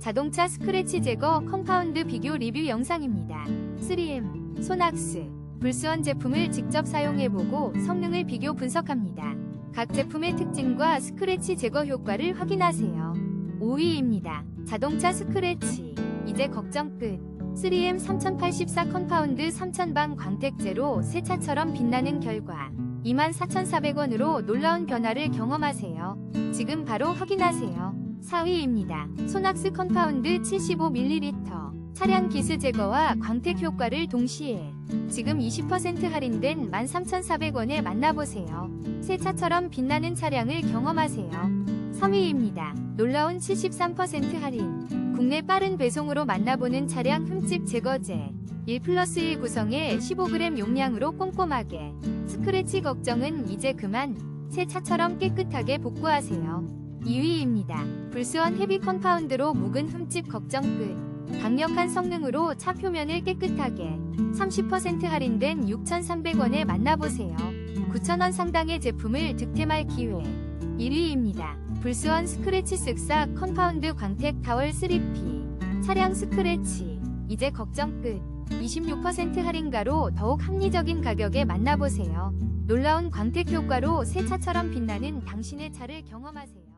자동차 스크래치 제거 컴파운드 비교 리뷰 영상입니다. 3M, 소낙스, 불스원 제품을 직접 사용해보고 성능을 비교 분석합니다. 각 제품의 특징과 스크래치 제거 효과를 확인하세요. 5위입니다. 자동차 스크래치. 이제 걱정 끝. 3M 3084 컴파운드 3000방 광택제로 새 차처럼 빛나는 결과 24,400원으로 놀라운 변화를 경험하세요. 지금 바로 확인하세요. 4위입니다. 소낙스 컴파운드 75ml. 차량 기스 제거와 광택 효과를 동시에 지금 20% 할인된 13,400원에 만나보세요. 새 차처럼 빛나는 차량을 경험하세요. 3위입니다. 놀라운 73% 할인. 국내 빠른 배송으로 만나보는 차량 흠집 제거제. 1 플러스 1 구성의 15g 용량으로 꼼꼼하게. 스크래치 걱정은 이제 그만. 새 차처럼 깨끗하게 복구하세요. 2위입니다. 불스원 헤비 컴파운드로 묵은 흠집 걱정 끝. 강력한 성능으로 차 표면을 깨끗하게 30% 할인된 6,300원에 만나보세요. 9,000원 상당의 제품을 득템할 기회. 1위입니다. 불스원 스크래치 쓱싹 컴파운드 광택 타월 3P. 차량 스크래치. 이제 걱정 끝. 26% 할인가로 더욱 합리적인 가격에 만나보세요. 놀라운 광택 효과로 새 차처럼 빛나는 당신의 차를 경험하세요.